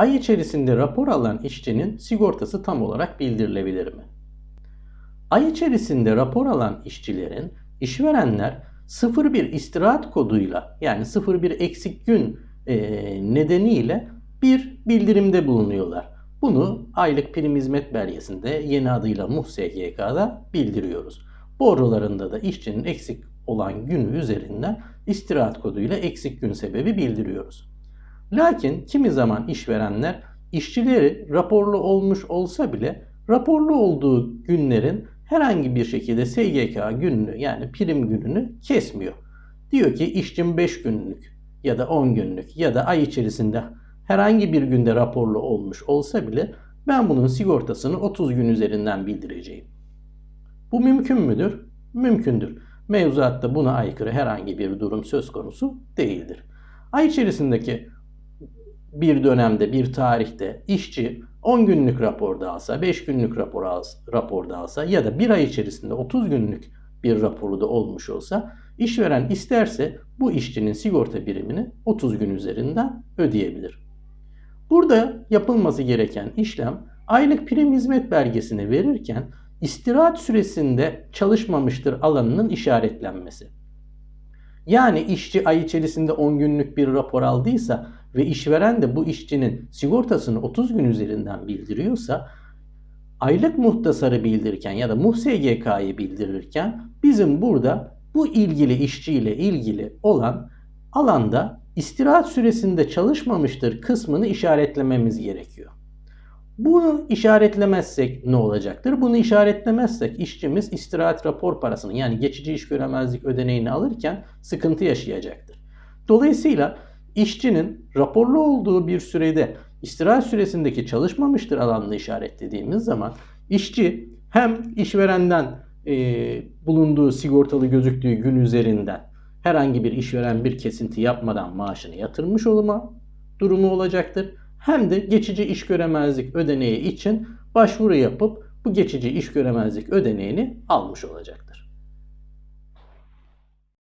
Ay içerisinde rapor alan işçinin sigortası tam olarak bildirilebilir mi? Ay içerisinde rapor alan işçilerin işverenler 01 istirahat koduyla yani 01 eksik gün e, nedeniyle bir bildirimde bulunuyorlar. Bunu aylık prim hizmet belgesinde yeni adıyla MUH-SGK'da bildiriyoruz. Borrolarında da işçinin eksik olan günü üzerinden istirahat koduyla eksik gün sebebi bildiriyoruz. Lakin kimi zaman işverenler işçileri raporlu olmuş olsa bile raporlu olduğu günlerin herhangi bir şekilde SGK gününü yani prim gününü kesmiyor. Diyor ki işçim 5 günlük ya da 10 günlük ya da ay içerisinde herhangi bir günde raporlu olmuş olsa bile ben bunun sigortasını 30 gün üzerinden bildireceğim. Bu mümkün müdür? Mümkündür. Mevzuatta buna aykırı herhangi bir durum söz konusu değildir. Ay içerisindeki bir dönemde, bir tarihte işçi 10 günlük raporda alsa, 5 günlük rapor alsa, raporda alsa ya da bir ay içerisinde 30 günlük bir raporu da olmuş olsa işveren isterse bu işçinin sigorta birimini 30 gün üzerinden ödeyebilir. Burada yapılması gereken işlem aylık prim hizmet belgesini verirken istirahat süresinde çalışmamıştır alanının işaretlenmesi. Yani işçi ay içerisinde 10 günlük bir rapor aldıysa ve işveren de bu işçinin sigortasını 30 gün üzerinden bildiriyorsa aylık muhtasarı bildirirken ya da MUHSGK'yı bildirirken bizim burada bu ilgili işçiyle ilgili olan alanda istirahat süresinde çalışmamıştır kısmını işaretlememiz gerekiyor. Bunu işaretlemezsek ne olacaktır? Bunu işaretlemezsek işçimiz istirahat rapor parasını yani geçici iş göremezlik ödeneğini alırken sıkıntı yaşayacaktır. Dolayısıyla işçinin raporlu olduğu bir sürede istirahat süresindeki çalışmamıştır alanını işaretlediğimiz zaman işçi hem işverenden e, bulunduğu sigortalı gözüktüğü gün üzerinden herhangi bir işveren bir kesinti yapmadan maaşını yatırmış olma durumu olacaktır. Hem de geçici iş göremezlik ödeneği için başvuru yapıp bu geçici iş göremezlik ödeneğini almış olacaktır.